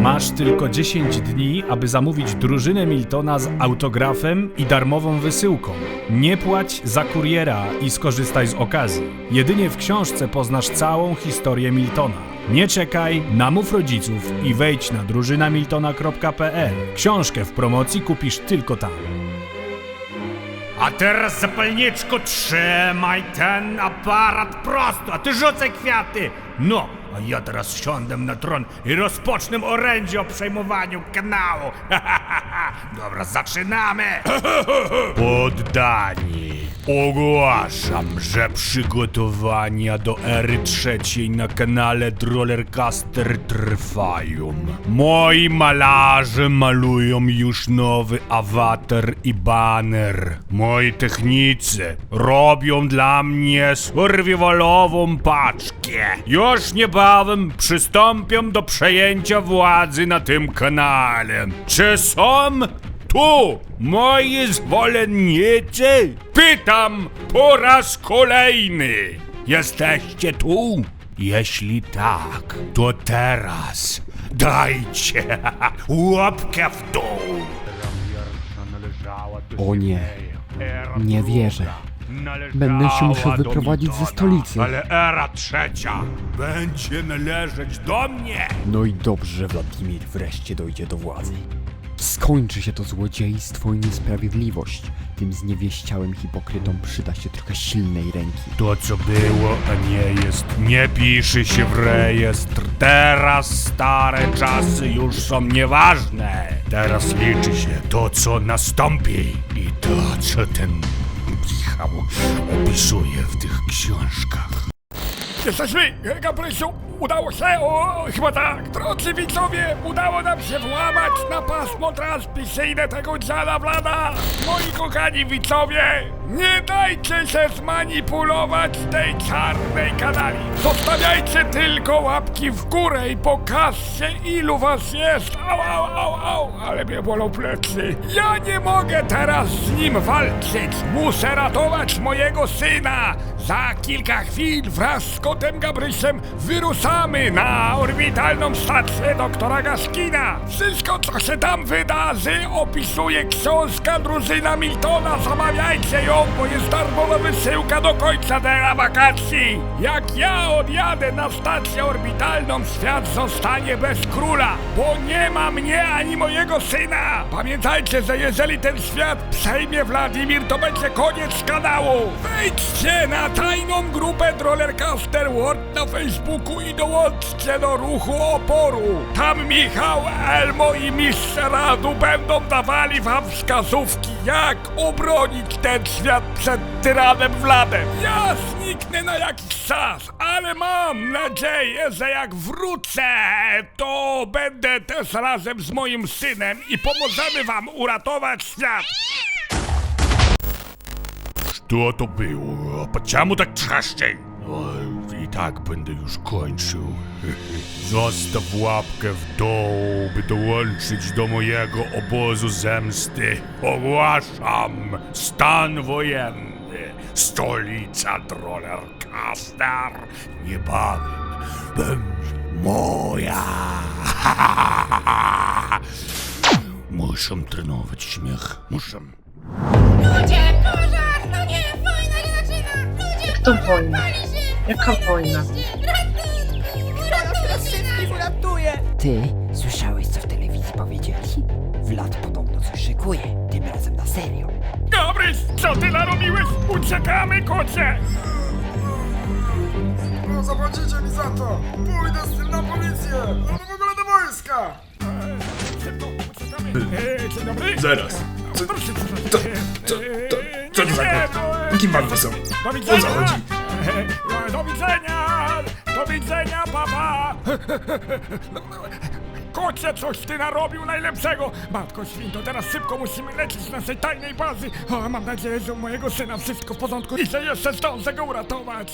Masz tylko 10 dni, aby zamówić drużynę Miltona z autografem i darmową wysyłką. Nie płać za kuriera i skorzystaj z okazji. Jedynie w książce poznasz całą historię Miltona. Nie czekaj, namów rodziców i wejdź na drużynamiltona.pl. Książkę w promocji kupisz tylko tam. A teraz zapalniczko trzymaj ten aparat prosto, a ty rzucaj kwiaty. No, a ja teraz siądę na tron i rozpocznę orędzie o przejmowaniu kanału. Dobra, zaczynamy. Poddani. Ogłaszam, że przygotowania do ery trzeciej na kanale Drollercaster trwają. Moi malarze malują już nowy awatar i baner. Moi technicy robią dla mnie survivalową paczkę. Już niebawem przystąpią do przejęcia władzy na tym kanale. Czy są tu moi zwolennicy? Pytam po raz kolejny. Jesteście tu? Jeśli tak, to teraz dajcie łapkę w dół. O nie, nie wierzę. Będę się musiał wyprowadzić ze stolicy. Ale era trzecia będzie należeć do mnie. No i dobrze, że Władimir wreszcie dojdzie do władzy. Skończy się to złodziejstwo i niesprawiedliwość. Tym zniewieściałym hipokrytom przyda się trochę silnej ręki. To co było, a nie jest, nie pisze się w rejestr. Teraz stare czasy już są nieważne. Teraz liczy się to, co nastąpi i to, co ten Michał opisuje w tych książkach. Jesteśmy, Gabrysiu! Udało się! O, chyba tak! Drodzy widzowie, udało nam się włamać na pasmo transmisyjne tego dziada Vlada! Moi kochani widzowie, nie dajcie się zmanipulować tej czarnej kanali! Zostawiajcie tylko łapki w górę i pokażcie ilu was jest! Au, au, au, au! Ale mnie bolą plecy! Ja nie mogę teraz z nim walczyć! Muszę ratować mojego syna! Za kilka chwil wraz z kotem Gabrysem wyruszamy na orbitalną stację doktora Gaskina. Wszystko, co się tam wydarzy, opisuje książka drużyna Miltona. Zamawiajcie ją, bo jest darmowa wysyłka do końca tej wakacji. Jak ja odjadę na stację orbitalną, świat zostanie bez króla, bo nie ma mnie ani mojego syna. Pamiętajcie, że jeżeli ten świat przejmie Wladimir, to będzie koniec kanału. Wejdźcie na tajną grupę Drollercaster World na Facebooku i dołączcie do ruchu oporu. Tam Michał, Elmo i Mistrz Radu będą dawali wam wskazówki, jak obronić ten świat przed tyranem Wladem. Ja zniknę na jakiś czas, ale mam nadzieję, że jak wrócę, to będę też razem z moim synem i pomożemy wam uratować świat. Co to było? Po czemu tak trzeszczy? Tak będę już kończył. Zostaw łapkę w dół, by dołączyć do mojego obozu zemsty. Ogłaszam stan wojenny. Stolica Drollercaster niebawem będzie moja. Muszę trenować śmiech. Muszę. Ludzie, pożar! No nie, wojna się zaczyna! Ludzie, To wojna. pali się! Jaka wojna? Uratuje! Ty słyszałeś, co w telewizji powiedzieli? Vlad podobno coś szykuje, tym razem na serio. Gabrys, co ty narobiłeś? Uciekamy, kocie! No zapłacicie mi za to! Pójdę z tym na policję! No w ogóle do wojska! Eee, Dzień dobry. Zaraz. Co, to, to, to, co to za? Kim pan są? O co chodzi? Do widzenia! Do widzenia, papa! Kocie, coś ty narobił najlepszego! Matko świnto, teraz szybko musimy lecieć naszej tajnej bazy! O, mam nadzieję, że u mojego syna wszystko w porządku i że jeszcze zdążę go uratować!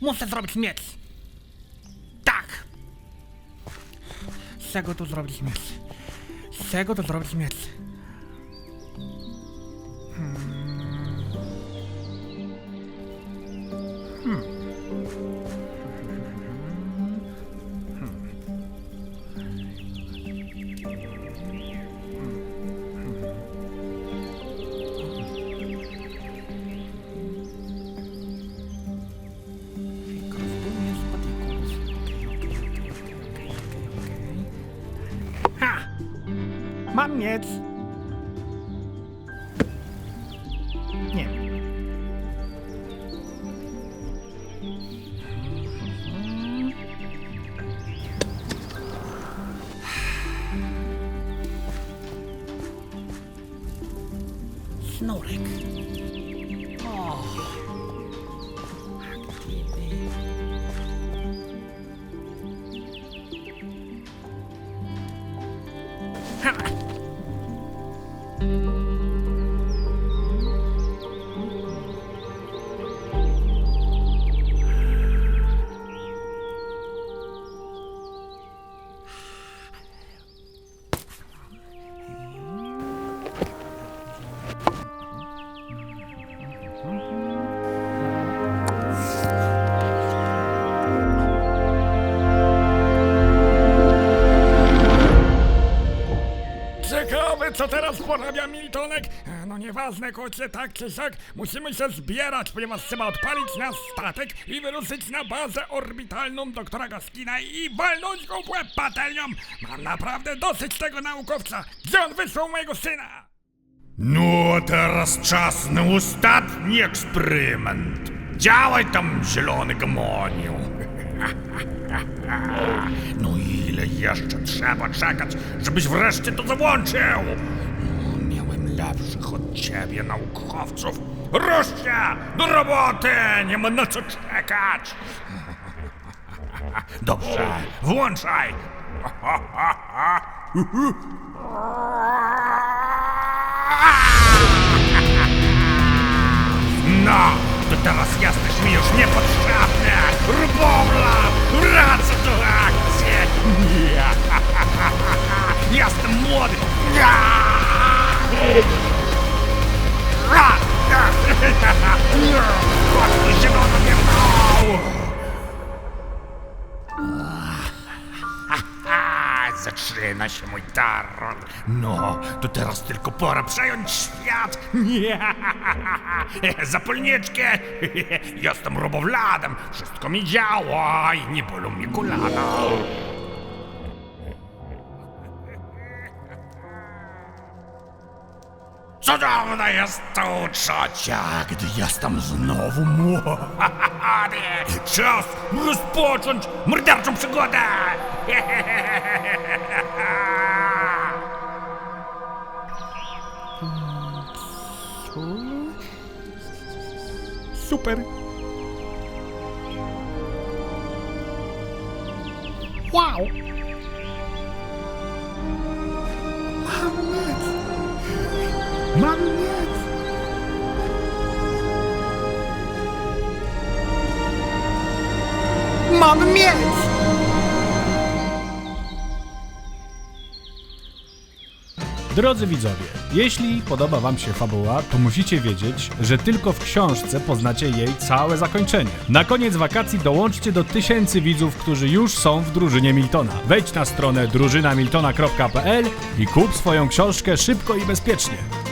Muszę zrobić miecz. Tak. Z czego tu zrobić miecz? Z czego tu zrobić miecz? Mam miecz! Nie. Sznurek. O. Hemen. teraz porabia Miltonek? E, No nieważne, kocie, tak czy siak, musimy się zbierać, ponieważ trzeba odpalić nasz statek i wyruszyć na bazę orbitalną doktora Gaskina i walnąć go w łeb patelnią. Mam naprawdę dosyć tego naukowca. Gdzie on wysłał mojego syna? Ну, а teraz czas na ostatni eksperyment. Działaj tam, zielony gmoniu. No ile jeszcze trzeba czekać, żebyś wreszcie to załączył? Lepszych od ciebie naukowców. Ruszcie! Do roboty! Nie ma na co czekać! Dobrze, włączaj! No, to teraz jesteś mi już! Rubowla! Zaczyna się mój terror. No, to teraz tylko pora przejąć świat. Nie. Zapalniczki. Jestem robowladem. Wszystko mi działa i nie bolą mnie kolana. Cudowne jest to uczucie, gdy jestem znowu młody. Czas rozpocząć morderczą przygodę. Super. Wow. Mam. Mam miecz. Drodzy widzowie, jeśli podoba Wam się fabuła, to musicie wiedzieć, że tylko w książce poznacie jej całe zakończenie. Na koniec wakacji dołączcie do tysięcy widzów, którzy już są w drużynie Miltona. Wejdź na stronę drużynamiltona.pl i kup swoją książkę szybko i bezpiecznie.